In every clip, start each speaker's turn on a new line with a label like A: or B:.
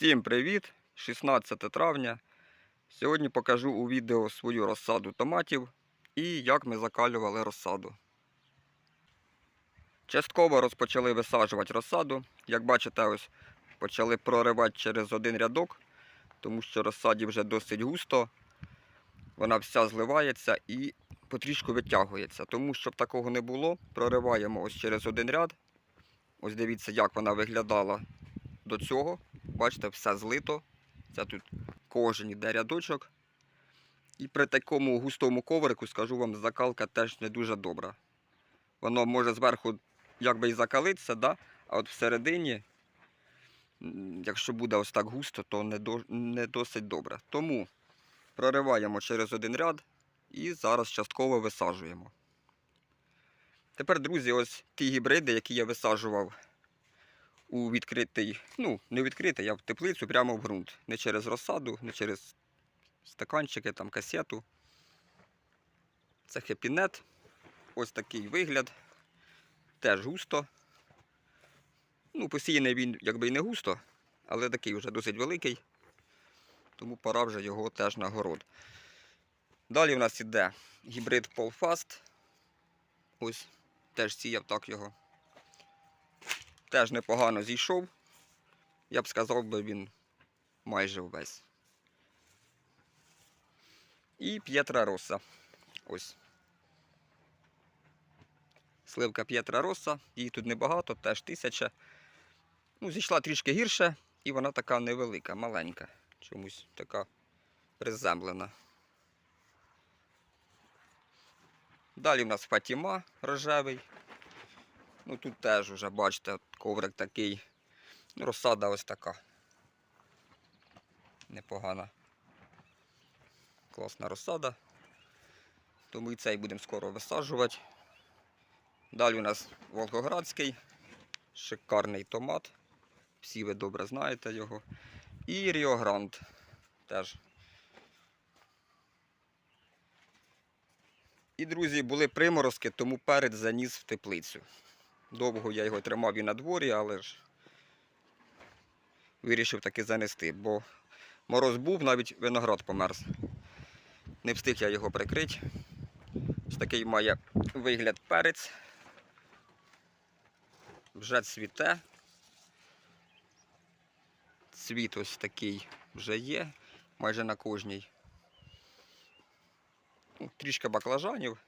A: Всім привіт! 16 травня. Сьогодні покажу у відео свою розсаду томатів і як ми закалювали розсаду. Частково розпочали висаджувати розсаду. Як бачите, ось почали проривати через один рядок, тому що розсаді вже досить густо. Вона вся зливається і потрішку витягується. Тому, щоб такого не було, прориваємо ось через один ряд. Ось дивіться, як вона виглядала до цього. Бачите, все злито. Це тут кожен іде рядочок. І при такому густому коврику, скажу вам, закалка теж не дуже добра. Воно може зверху якби і закалитися, да? а от всередині, якщо буде ось так густо, то не, до, не досить добре. Тому прориваємо через один ряд і зараз частково висаджуємо. Тепер, друзі, ось ті гібриди, які я висаджував у відкритий, ну, не відкритий, а в теплицю прямо в ґрунт. Не через розсаду, не через стаканчики, там, касету. Це хепінет. Ось такий вигляд. Теж густо. Ну, посіяний він якби і не густо, але такий вже досить великий. Тому пора вже його теж на город. Далі в нас іде гібрид Polfast. Ось теж сіяв так його. Теж непогано зійшов. Я б сказав би він майже увесь. І П'єтра Роса. Ось. Сливка П'єтра Роса. Її тут небагато, теж тисяча. Ну, зійшла трішки гірше, і вона така невелика, маленька. Чомусь така приземлена. Далі в нас Фатіма рожевий. Ну тут теж вже, бачите, коврик такий. Ну, розсада ось така. Непогана. Класна розсада. Тому і цей будемо скоро висаджувати. Далі у нас Волгоградський, шикарний томат. Всі ви добре знаєте його. І Ріогранд теж. І, друзі, були приморозки, тому перець заніс в теплицю. Довго я його тримав і на дворі, але ж вирішив таки занести, бо мороз був, навіть виноград померз. Не встиг я його прикрити. Ось такий має вигляд перець. Вже цвіте. Цвіт ось такий вже є, майже на кожній. Ну, трішки баклажанів.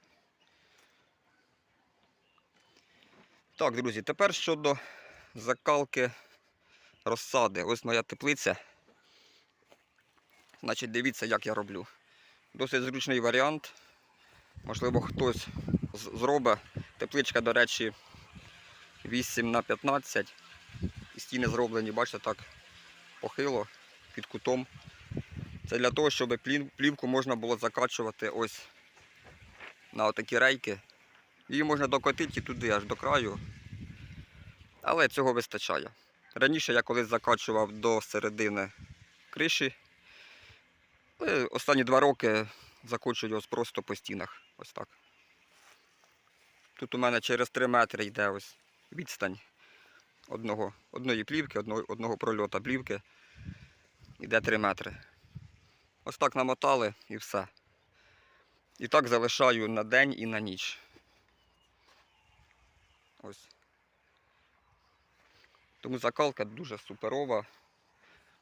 A: Так, друзі, тепер щодо закалки розсади. Ось моя теплиця. Значить, дивіться, як я роблю. Досить зручний варіант. Можливо, хтось зробить. Тепличка, до речі, 8 на 15. І стіни зроблені, бачите, так похило під кутом. Це для того, щоб плівку можна було закачувати ось на отакі рейки. Її можна докотити туди, аж до краю. Але цього вистачає. Раніше я колись закачував до середини криші. Останні два роки закочую його просто по стінах. Ось так. Тут у мене через 3 метри йде ось відстань одного, одної плівки, одного, одного прольота плівки. Йде 3 метри. Ось так намотали і все. І так залишаю на день і на ніч. Ось. Тому закалка дуже суперова,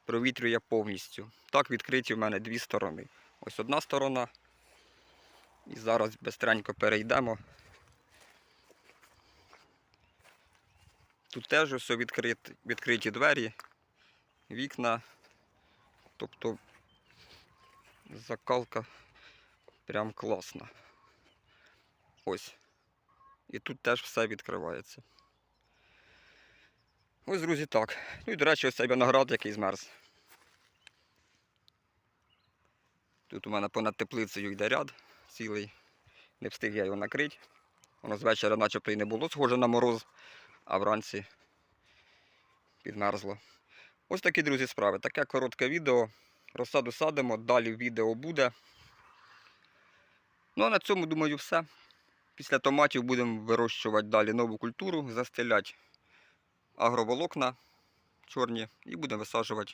A: провітрює повністю. Так відкриті в мене дві сторони. Ось одна сторона. І зараз бистренько перейдемо. Тут теж все відкриті, відкриті двері, вікна. Тобто закалка прям класна. Ось. І тут теж все відкривається. Ось, друзі, так. Ну і, до речі, ось цей виноград, який змерз. Тут у мене понад теплицею йде ряд цілий. Не встиг я його накрити. Воно з вечора начебто і не було схоже на мороз, а вранці підмерзло. Ось такі, друзі, справи. Таке коротке відео. Розсаду садимо, далі відео буде. Ну а на цьому, думаю, все. Після томатів будемо вирощувати далі нову культуру, застеляти агроволокна чорні і будемо висаджувати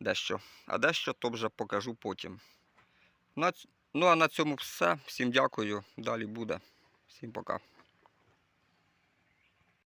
A: дещо. А дещо то вже покажу потім. Ну а на цьому все. Всім дякую. Далі буде. Всім пока.